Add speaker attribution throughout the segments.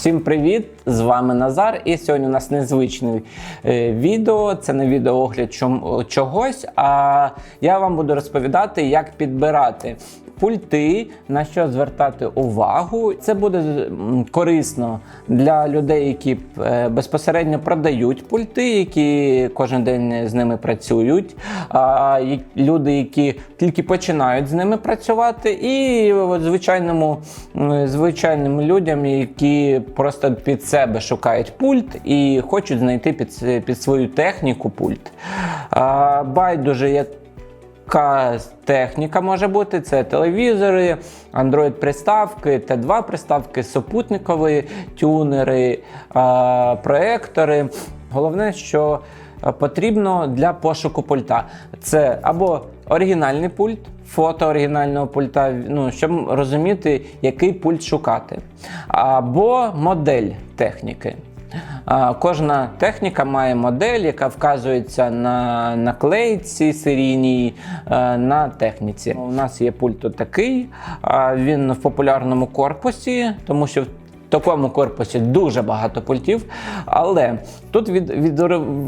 Speaker 1: Всім привіт! З вами Назар. І сьогодні у нас незвичне е, відео. Це не відеоогляд чогось, а я вам буду розповідати, як підбирати пульти, на що звертати увагу. Це буде корисно для людей, які е, безпосередньо продають пульти, які кожен день з ними працюють. Люди, які тільки починають з ними працювати, і звичайному звичайним людям, які просто під себе шукають пульт і хочуть знайти під, під свою техніку пульт. А, байдуже, як яка техніка може бути? Це телевізори, Android-приставки, Т2 приставки, супутникові тюнери, проектори. Головне, що потрібно для пошуку пульта. Це або оригінальний пульт, фото оригінального пульта, ну, щоб розуміти, який пульт шукати, або модель техніки. Кожна техніка має модель, яка вказується на наклейці серійній е, на техніці. У нас є пульт такий, він в популярному корпусі, тому що в такому корпусі дуже багато пультів. Але тут від, від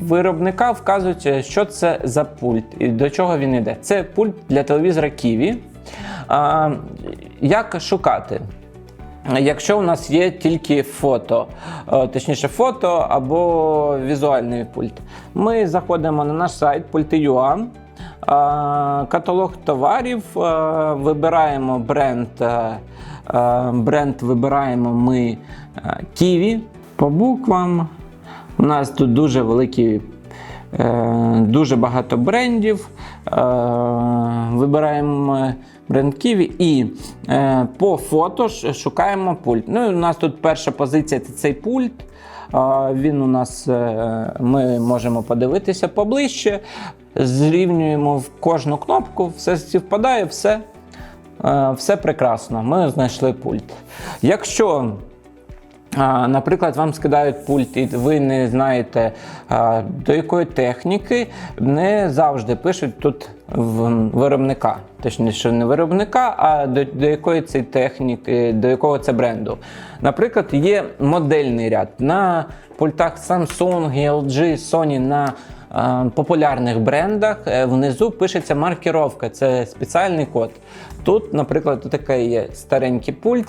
Speaker 1: виробника вказується, що це за пульт і до чого він йде. Це пульт для телевізора Kiwi. А, Як шукати? Якщо у нас є тільки фото, е, точніше фото або візуальний пульт, ми заходимо на наш сайт пульти.ua, е, каталог товарів, е, вибираємо бренд. Е, е, Бренд вибираємо ми е, Kiwi по буквам. У нас тут дуже великі, е, дуже багато брендів. Е, Вибираємо бренд Kiwi і е, по фото шукаємо пульт. Ну, у нас тут перша позиція це цей пульт. Він у нас е, ми можемо подивитися поближче, зрівнюємо в кожну кнопку, все співпадає, все, е, все прекрасно. Ми знайшли пульт. Якщо Наприклад, вам скидають пульт, і ви не знаєте до якої техніки, не завжди пишуть тут виробника. Точніше, не виробника, а до, до якої це техніки, до якого це бренду. Наприклад, є модельний ряд на пультах Samsung, LG, Sony на е, популярних брендах е, внизу пишеться маркіровка, це спеціальний код. Тут, наприклад, такий є старенький пульт.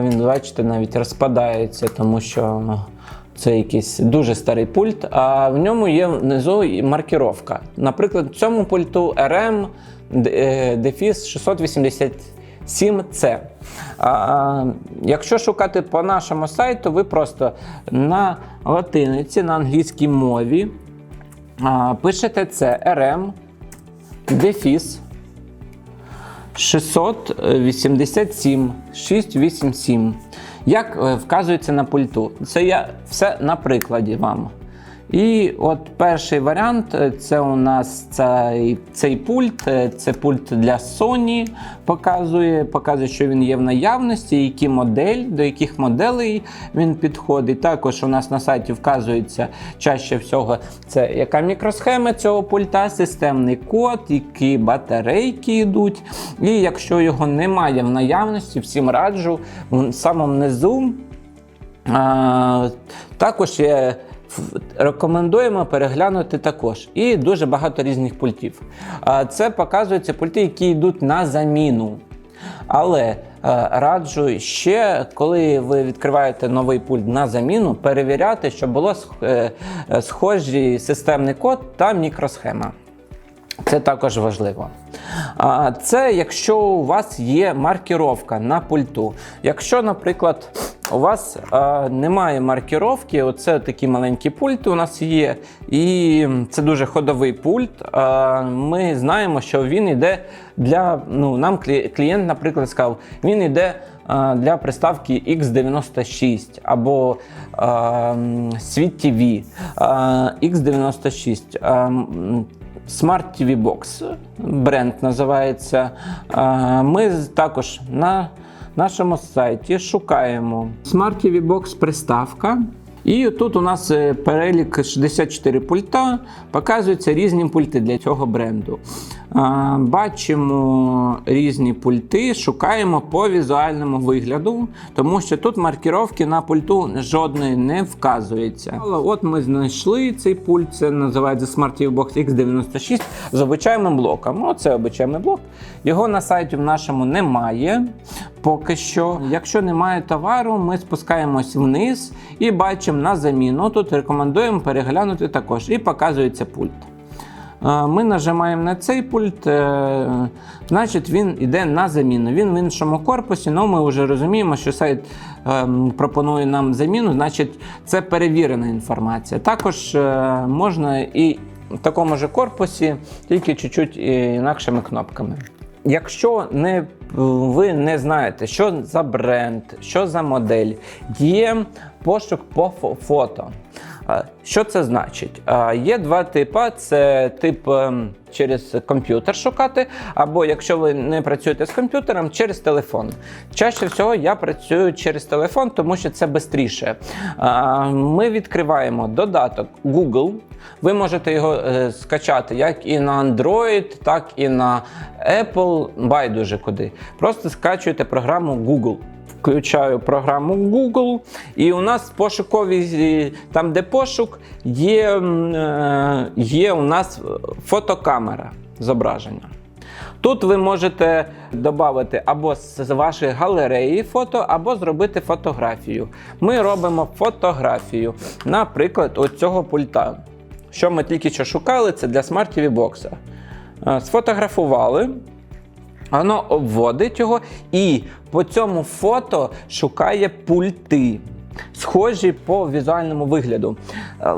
Speaker 1: Він, бачите, навіть розпадається, тому що це якийсь дуже старий пульт. А в ньому є внизу маркіровка. Наприклад, в цьому пульту RM е, дефіс 687C. А, якщо шукати по нашому сайту, ви просто на латиниці, на англійській мові пишете це RM дефіс 687 687. Як е, вказується на пульту? Це я все на прикладі вам. І от перший варіант е, це у нас цей, цей пульт, е, це пульт для Sony, показує, показує, що він є в наявності, які модель, до яких моделей він підходить. Також у нас на сайті вказується чаще всього, це яка мікросхема цього пульта, системний код, які батарейки йдуть. І якщо його немає в наявності, всім раджу в самому низу. А, також є, рекомендуємо переглянути також. І дуже багато різних пультів. Це показуються пульти, які йдуть на заміну. Але е, раджу ще, коли ви відкриваєте новий пульт на заміну, перевіряти, щоб було е, е, схожий системний код та мікросхема. Це також важливо. Це якщо у вас є маркіровка на пульту. Якщо, наприклад, у вас а, немає маркіровки, оце такий маленький пульт у нас є, і це дуже ходовий пульт. А, Ми знаємо, що він йде для. Ну, нам клієнт, наприклад, сказав, він йде а, для приставки X96 або м, Світ TV а, X96. А, м, Smart TV Box бренд називається. А, Ми також на нашому сайті шукаємо Smart TV Box приставка. І тут у нас е, перелік 64 пульта, показуються різні пульти для цього бренду. Бачимо різні пульти, шукаємо по візуальному вигляду, тому що тут маркіровки на пульту жодної не вказується. Але от ми знайшли цей пульт, це називається Smart Box X96 з обичайним блоком. Оце обичайний блок. Його на сайті в нашому немає. Поки що, якщо немає товару, ми спускаємось вниз і бачимо на заміну. Тут рекомендуємо переглянути також і показується пульт. Ми нажимаємо на цей пульт, е, значить він йде на заміну. Він в іншому корпусі, але ми вже розуміємо, що сайт е, пропонує нам заміну, значить це перевірена інформація. Також е, можна і в такому ж корпусі, тільки чуть-чуть інакшими кнопками. Якщо не, ви не знаєте, що за бренд, що за модель, є пошук по фото. Що це значить? Є два типи: це тип ем, через комп'ютер шукати, або якщо ви не працюєте з комп'ютером, через телефон. Чаще всього я працюю через телефон, тому що це швидше. Ми відкриваємо додаток Google. Ви можете його е, скачати як і на Android, так і на Apple, байдуже куди. Просто скачуєте програму Google. Включаю програму Google, і у нас пошукові, там, де пошук, є, е, є у нас фотокамера зображення. Тут ви можете додати або з вашої галереї фото, або зробити фотографію. Ми робимо фотографію, наприклад, оцього пульта. Що ми тільки що шукали, це для Smart TV Box. Е, Сфотографували, воно обводить його і по цьому фото шукає пульти, схожі по візуальному вигляду. Е,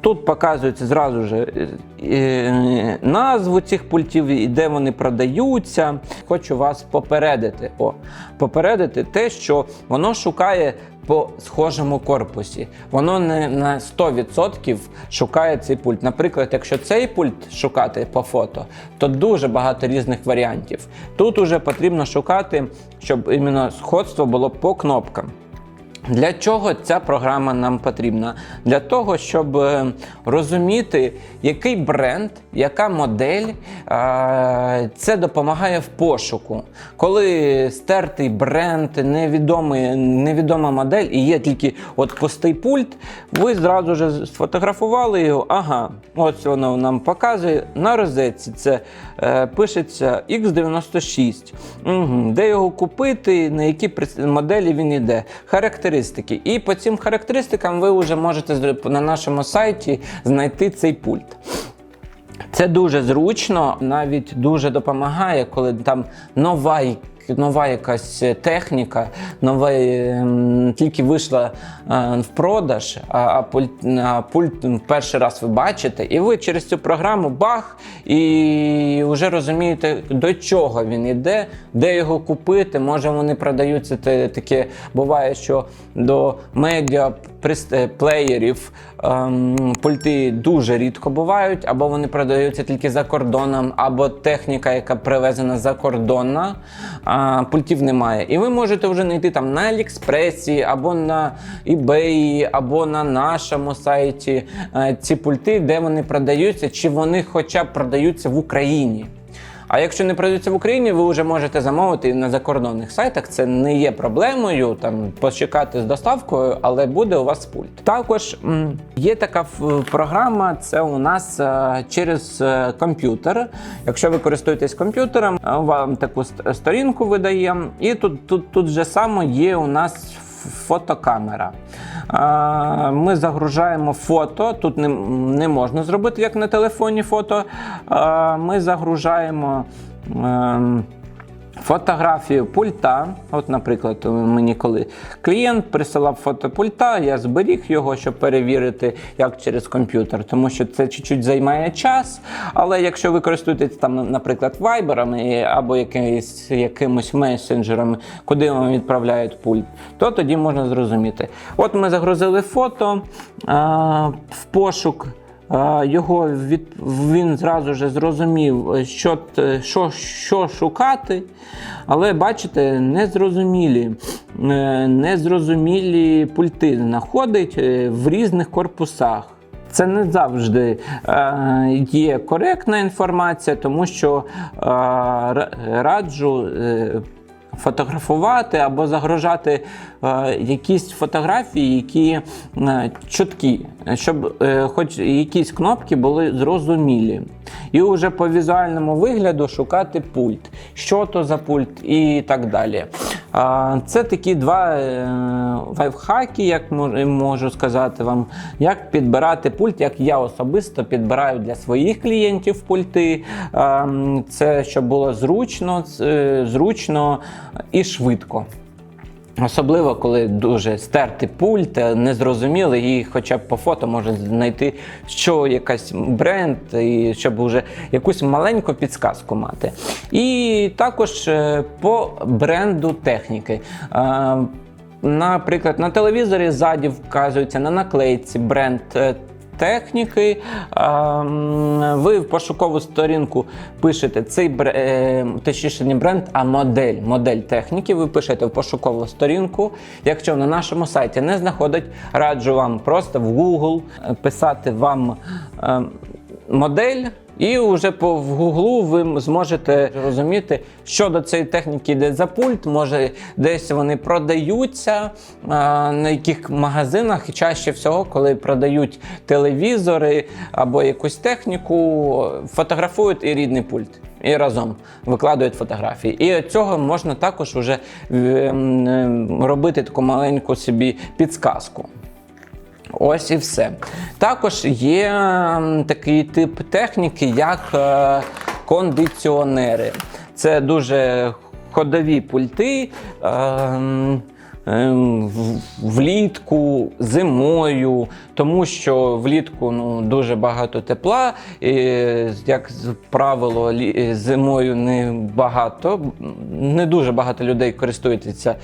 Speaker 1: Тут показується зразу ж е, е, назву цих пультів і де вони продаються. Хочу вас попередити. О, попередити те, що воно шукає по схожому корпусі. Воно не на 100% шукає цей пульт. Наприклад, якщо цей пульт шукати по фото, то дуже багато різних варіантів. Тут уже потрібно шукати, щоб іменно сходство було по кнопкам. Для чого ця програма нам потрібна? Для того, щоб е, розуміти, який бренд, яка модель це допомагає в пошуку. Коли стертий бренд, невідомий, невідома модель і є тільки от пустий пульт, ви зразу ж сфотографували його. Ага, ось воно нам показує. На розетці це пишеться X96. Угу. Де його купити, на які моделі він йде. Характеристики. І по цим характеристикам ви вже можете на нашому сайті знайти цей пульт. Це дуже зручно, навіть дуже допомагає, коли там нова, нова якась техніка, нова ем, тільки вийшла е, в продаж, а, пульт, а пульт перший раз ви бачите, і ви через цю програму бах, і вже розумієте, до чого він іде, де його купити. Може вони продаються таке. Буває, що до медіа е, плеєрів ем, пульти дуже рідко бувають, або вони продаються тільки за кордоном, або техніка, яка привезена закордонна, а пультів немає. І ви можете вже знайти там на Аліекспресі, або на eBay, або на нашому сайті е, ці пульти, де вони продаються, чи вони хоча б продаються в Україні. А якщо не продаються в Україні, ви вже можете замовити на закордонних сайтах. Це не є проблемою. Там почекати з доставкою, але буде у вас пульт. Також є така програма. Це у нас е, через е, комп'ютер. Якщо ви користуєтесь комп'ютером, е, вам таку сторінку видає, і тут, тут, тут же само є у нас фотокамера. Ми загружаємо фото. Тут не, можна зробити як на телефоні фото. Ми загружаємо. Фотографію пульта. От, наприклад, мені коли клієнт присилав фото пульта, я зберіг його, щоб перевірити, як через комп'ютер, тому що це чуть-чуть займає час. Але якщо ви там, наприклад, вайберами або якимось, якимось месенджерами, куди вам відправляють пульт, то тоді можна зрозуміти. От ми загрузили фото а, в пошук. Його від, він зразу ж зрозумів, що, що, що шукати, але бачите, незрозумілі, е, незрозумілі пульти знаходить е, в різних корпусах. Це не завжди е, є коректна інформація, тому що е, раджу. Е, Фотографувати або загрожати е, якісь фотографії, які е, чіткі, щоб е, хоч якісь кнопки були зрозумілі. І вже по візуальному вигляду шукати пульт, що то за пульт і так далі. Це такі два е, лайфхаки, як можу сказати вам, як підбирати пульт, як я особисто підбираю для своїх клієнтів пульти. Це щоб було зручно, е, зручно і швидко. Особливо, коли дуже стертий пульт, е, незрозумілий, і хоча б по фото можна знайти, що якась бренд, і щоб вже якусь маленьку підсказку мати. І також е, по бренду техніки. Е, Наприклад, на телевізорі ззаді вказується на наклейці бренд техніки. Ви в пошукову сторінку пишете цей е, точніше не бренд, а модель. Модель техніки. Ви пишете в пошукову сторінку. Якщо на нашому сайті не знаходить, раджу вам просто в Google е, писати вам ем, модель. І вже по в Гуглу ви зможете розуміти, що до цієї техніки йде за пульт. Може, десь вони продаються, на яких магазинах. Чаще всього, коли продають телевізори або якусь техніку, фотографують і рідний пульт. І разом викладають фотографії. І цього можна також вже ем, ем, робити таку маленьку собі підсказку. Ось і все. Також є такий тип техніки, як е, кондиціонери. Це дуже ходові пульти. Е, ем, Влітку, зимою, тому що влітку ну, дуже багато тепла, і, як правило, зимою не багато, не дуже багато людей користуються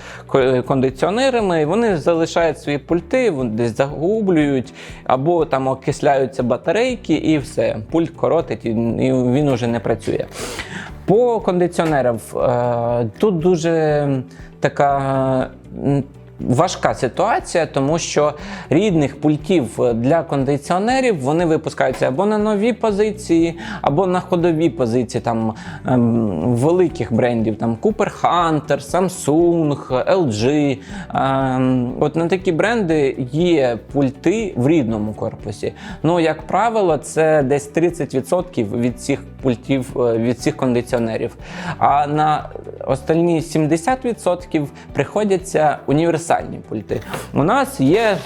Speaker 1: кондиціонерами, і вони залишають свої пульти, вони десь загублюють, або там окисляються батарейки, і все. Пульт коротить, і і він уже не працює. По кондиціонерам е, тут дуже така. Важка ситуація, тому що рідних пультів для кондиціонерів вони випускаються або на нові позиції, або на ходові позиції там ем, великих брендів, там Cooper Hunter, Samsung, LG. Ем, от на такі бренди є пульти в рідному корпусі. Ну, як правило, це десь 30% від цих пультів, е, від цих кондиціонерів. А на остальні 70% приходяться універсальні пульти. У нас є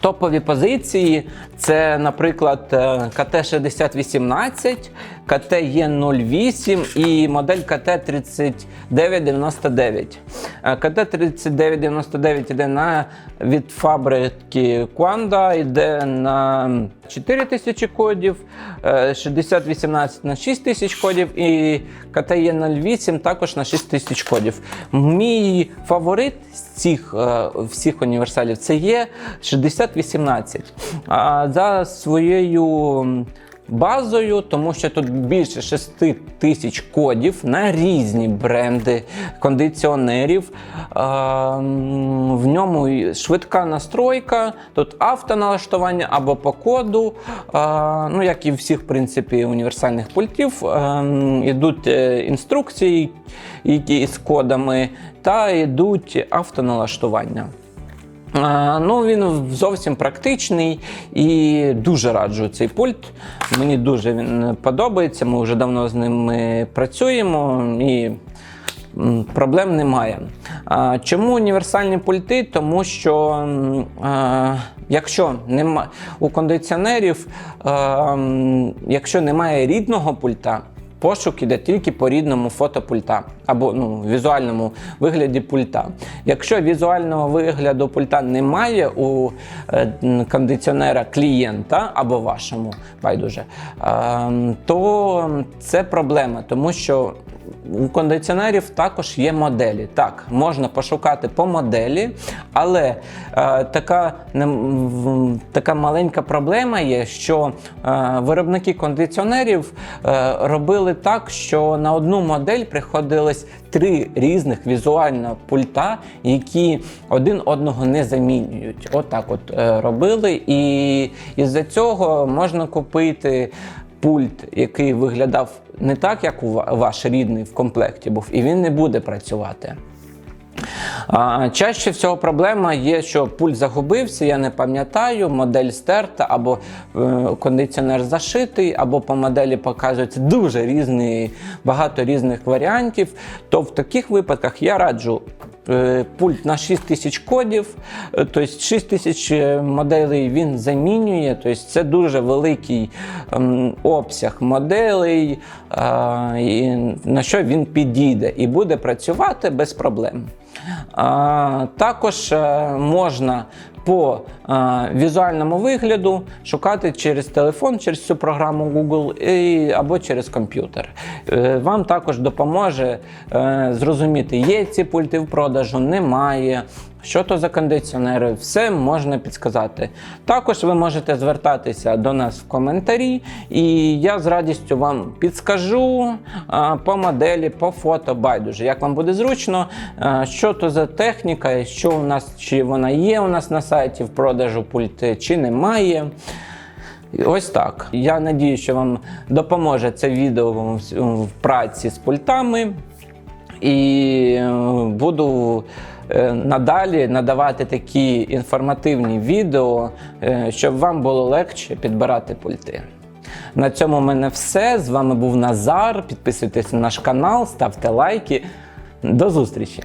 Speaker 1: топові позиції. Це, наприклад, е, КТ-6018, КТ-Е08 і модель КТ-3999. Е, КТ-3999 йде на, від фабрики Quanda, йде на 4000 кодів, е, 6018 на 6000 кодів і КТ-Е08 також на 6000 кодів. Мій фаворит з цих е, всіх універсалів це є 6018. За своєю базою, тому що тут більше 6 тисяч кодів на різні бренди кондиціонерів. В ньому швидка настройка, тут автоналаштування або по коду. Ну, як і всіх, в принципі, універсальних пультів, ідуть е, інструкції, які з кодами, та йдуть автоналаштування. Ну, він зовсім практичний і дуже раджу цей пульт. Мені дуже він подобається. Ми вже давно з ним е, працюємо і проблем немає. Чому універсальні пульти? Тому що якщо нема у кондиціонерів, якщо немає рідного пульта, Пошук іде тільки по рідному фото пульта або ну, візуальному вигляді пульта. Якщо візуального вигляду пульта немає у е, кондиціонера клієнта або вашому байдуже, е, то це проблема, тому що у кондиціонерів також є моделі. Так, можна пошукати по моделі, але е, така, не- така маленька проблема є, що е, виробники кондиціонерів е, робили так, що на одну модель приходилось три різних візуально пульта, які один одного не замінюють. Отак от, е, робили. І із-за цього можна купити пульт, який виглядав не так, як у ваш рідний в комплекті був, і він не буде працювати. А, чаще всього проблема є, що пульт загубився, я не пам'ятаю, модель стерта, або е, кондиціонер зашитий, або по моделі показується дуже різний, багато різних варіантів. То в таких випадках я раджу. Е, Пульт на 6 тисяч кодів, е, тобто 6 тисяч е, моделей він замінює. Тобто це дуже великий ем, обсяг моделей, на що він підійде і буде працювати без проблем. Також можна по візуальному вигляду шукати через телефон, через цю програму Google і, або через комп'ютер. Е, вам також допоможе е, зрозуміти, є ці пульти в продажу, немає. Що то за кондиціонери, все можна підсказати. Також ви можете звертатися до нас в коментарі, і я з радістю вам підскажу по моделі, по фото, байдуже, як вам буде зручно, що то за техніка, що у нас, чи вона є у нас на сайті в продажу пульти, чи немає. Ось так. Я надію, що вам допоможе це відео в- в праці з пультами. І е, буду е, надалі надавати такі інформативні відео, е, щоб вам було легше підбирати пульти. На цьому в мене все. З вами був Назар. Підписуйтесь на наш канал, ставте лайки. До зустрічі!